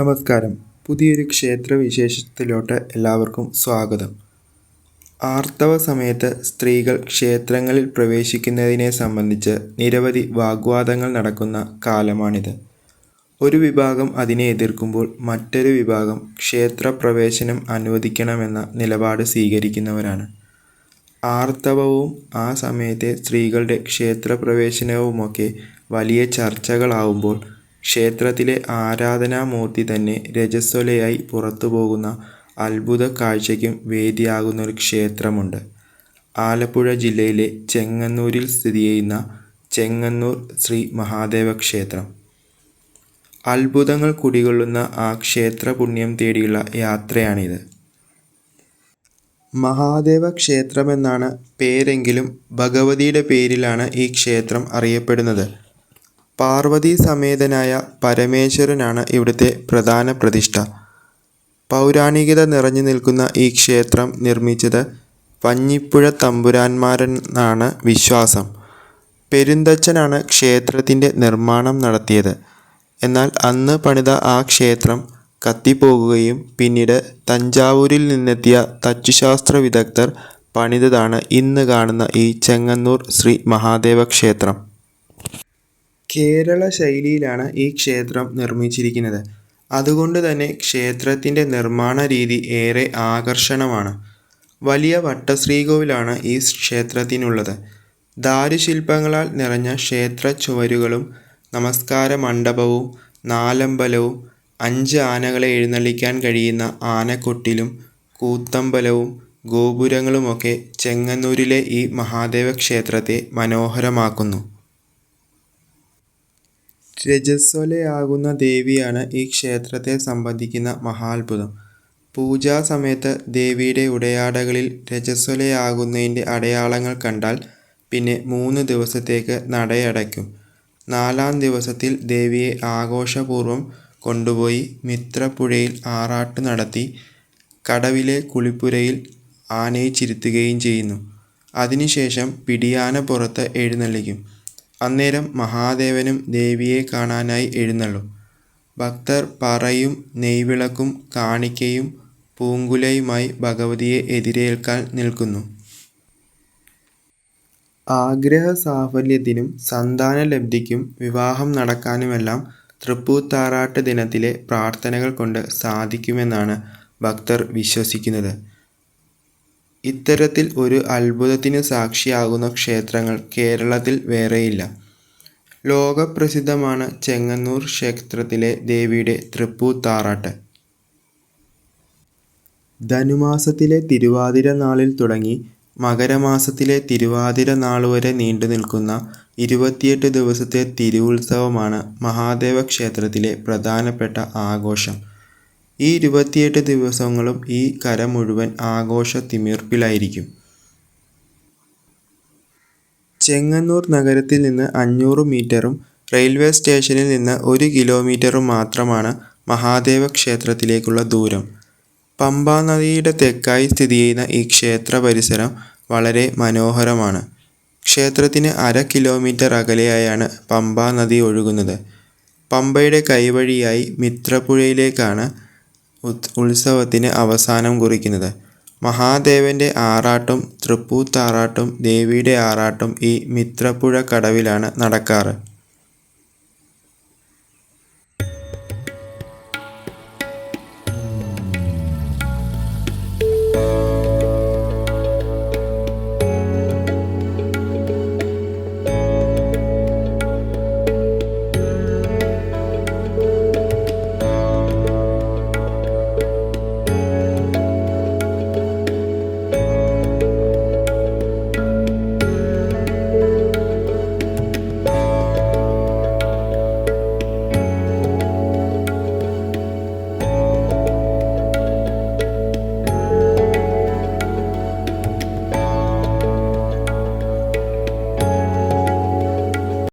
നമസ്കാരം. പുതിയൊരു ക്ഷേത്ര വിശേഷത്തിലോട്ട് എല്ലാവർക്കും സ്വാഗതം. ആർത്തവ സമയത്ത് സ്ത്രീകൾ ക്ഷേത്രങ്ങളിൽ പ്രവേശിക്കുന്നതിനെ സംബന്ധിച്ച് നിരവധി വാഗ്വാദങ്ങൾ നടക്കുന്ന കാലമാണിത്. ഒരു വിഭാഗം അതിനെ എതിർക്കുമ്പോൾ മറ്റൊരു വിഭാഗം ക്ഷേത്രപ്രവേശനം അനുവദിക്കണമെന്ന നിലപാട് സ്വീകരിക്കുന്നവരാണ്. ആർത്തവവും ആ സമയത്തെ സ്ത്രീകളുടെ ക്ഷേത്രപ്രവേശനവുമൊക്കെ വലിയ ചർച്ചകളാവുമ്പോൾ ക്ഷേത്രത്തിലെ ആരാധനാമൂർത്തി തന്നെ രജസ്വലയായി പുറത്തുപോകുന്ന അത്ഭുത കാഴ്ചയ്ക്കും വേദിയാകുന്ന ഒരു ക്ഷേത്രമുണ്ട്. ആലപ്പുഴ ജില്ലയിലെ ചെങ്ങന്നൂരിൽ സ്ഥിതി ചെയ്യുന്ന ചെങ്ങന്നൂർ ശ്രീ മഹാദേവ ക്ഷേത്രം. അത്ഭുതങ്ങൾ കുടികൊള്ളുന്ന ആ ക്ഷേത്ര പുണ്യം തേടിയുള്ള യാത്രയാണിത്. മഹാദേവ ക്ഷേത്രമെന്നാണ് പേരെങ്കിലും ഭഗവതിയുടെ പേരിലാണ് ഈ ക്ഷേത്രം അറിയപ്പെടുന്നത്. പാർവതി സമേതനായ പരമേശ്വരനാണ് ഇവിടുത്തെ പ്രധാന പ്രതിഷ്ഠ. പൗരാണികത നിറഞ്ഞു നിൽക്കുന്ന ഈ ക്ഷേത്രം നിർമ്മിച്ചത് പഞ്ഞിപ്പുഴ തമ്പുരാന്മാരെന്നാണ് വിശ്വാസം. പെരുന്തച്ചനാണ് ക്ഷേത്രത്തിന്റെ നിർമ്മാണം നടത്തിയത്. എന്നാൽ അന്ന് പണിത ആ ക്ഷേത്രം കത്തിപ്പോകുകയും പിന്നീട് തഞ്ചാവൂരിൽ നിന്നെത്തിയ തച്ചുശാസ്ത്ര വിദഗ്ധർ പണിതതാണ് ഇന്ന് കാണുന്ന ഈ ചെങ്ങന്നൂർ ശ്രീ മഹാദേവ ക്ഷേത്രം കേരള ശൈലിയിലാണ് ഈ ക്ഷേത്രം നിർമ്മിച്ചിരിക്കുന്നത്. അതുകൊണ്ട് തന്നെ ക്ഷേത്രത്തിന്റെ നിർമ്മാണ രീതി ഏറെ ആകർഷണമാണ്. വലിയ വട്ടശ്രീകോവിലാണ് ഈ ക്ഷേത്രത്തിനുള്ളത്. ദാരുശില്പങ്ങളാൽ നിറഞ്ഞ ക്ഷേത്ര ചുവരുകളും നമസ്കാര മണ്ഡപവും നാലമ്പലവും അഞ്ച് ആനകളെ എഴുന്നള്ളിക്കാൻ കഴിയുന്ന ആനക്കൊട്ടിലും കൂത്തമ്പലവും ഗോപുരങ്ങളുമൊക്കെ ചെങ്ങന്നൂരിലെ ഈ മഹാദേവ ക്ഷേത്രത്തെ മനോഹരമാക്കുന്നു. രജസ്വലയാകുന്ന ദേവിയാണ് ഈ ക്ഷേത്രത്തെ സംബന്ധിക്കുന്ന മഹാത്ഭുതം. പൂജാ സമയത്ത് ദേവിയുടെ ഉടയാടകളിൽ രജസ്വലയാകുന്നതിന്റെ അടയാളങ്ങൾ കണ്ടാൽ പിന്നെ മൂന്ന് ദിവസത്തേക്ക് നടയടയ്ക്കും. നാലാം ദിവസത്തിൽ ദേവിയെ ആഘോഷപൂർവം കൊണ്ടുപോയി മിത്രപ്പുഴയിൽ ആറാട്ട് നടത്തി കടവിലെ കുളിപ്പുരയിൽ ആനയെ ചിരുത്തുകയും ചെയ്യുന്നു. അതിനുശേഷം പിടിയാന പുറത്ത് എഴുന്നള്ളിക്കും. അന്നേരം മഹാദേവനും ദേവിയെ കാണാനായി എഴുന്നള്ളും. ഭക്തർ പറയും നെയ്വിളക്കും കാണിക്കയും പൂങ്കുലയുമായി ഭഗവതിയെ എതിരേൽക്കാൻ നിൽക്കുന്നു. ആഗ്രഹ സാഫല്യത്തിനും സന്താനലബ്ധിക്കും വിവാഹം നടക്കാനുമെല്ലാം തൃപ്പൂത്താറാട്ട് ദിനത്തിലെ പ്രാർത്ഥനകൾ കൊണ്ട് സാധിക്കുമെന്നാണ് ഭക്തർ വിശ്വസിക്കുന്നത്. ഇത്തരത്തിൽ ഒരു അത്ഭുതത്തിന് സാക്ഷിയാകുന്ന ക്ഷേത്രങ്ങൾ കേരളത്തിൽ വേറെയില്ല. ലോകപ്രസിദ്ധമാണ് ചെങ്ങന്നൂർ ക്ഷേത്രത്തിലെ ദേവിയുടെ തൃപ്പൂത്താറാട്ട്. ധനുമാസത്തിലെ തിരുവാതിര നാളിൽ തുടങ്ങി മകരമാസത്തിലെ തിരുവാതിര നാൾ വരെ നീണ്ടു നിൽക്കുന്ന ഇരുപത്തിയെട്ട് ദിവസത്തെ തിരുവുത്സവമാണ് മഹാദേവ ക്ഷേത്രത്തിലെ പ്രധാനപ്പെട്ട ആഘോഷം. ഈ ഇരുപത്തിയെട്ട് ദിവസങ്ങളും ഈ കര മുഴുവൻ ആഘോഷ തിമിർപ്പിലായിരിക്കും. ചെങ്ങന്നൂർ നഗരത്തിൽ നിന്ന് അഞ്ഞൂറ് മീറ്ററും റെയിൽവേ സ്റ്റേഷനിൽ നിന്ന് ഒരു കിലോമീറ്ററും മാത്രമാണ് മഹാദേവ ക്ഷേത്രത്തിലേക്കുള്ള ദൂരം. പമ്പാ നദിയുടെ തെക്കായി സ്ഥിതി ചെയ്യുന്ന ഈ ക്ഷേത്ര പരിസരം വളരെ മനോഹരമാണ്. ക്ഷേത്രത്തിന് അര കിലോമീറ്റർ അകലെയായാണ് പമ്പാ നദി ഒഴുകുന്നത്. പമ്പയുടെ കൈവഴിയായി മിത്രപ്പുഴയിലേക്കാണ് ഉത്സവത്തിന് അവസാനം കുറിക്കുന്നത്. മഹാദേവന്റെ ആറാട്ടും തൃപ്പൂത്താറാട്ടും ദേവിയുടെ ആറാട്ടും ഈ മിത്രപ്പുഴ കടവിലാണ് നടക്കാറ്.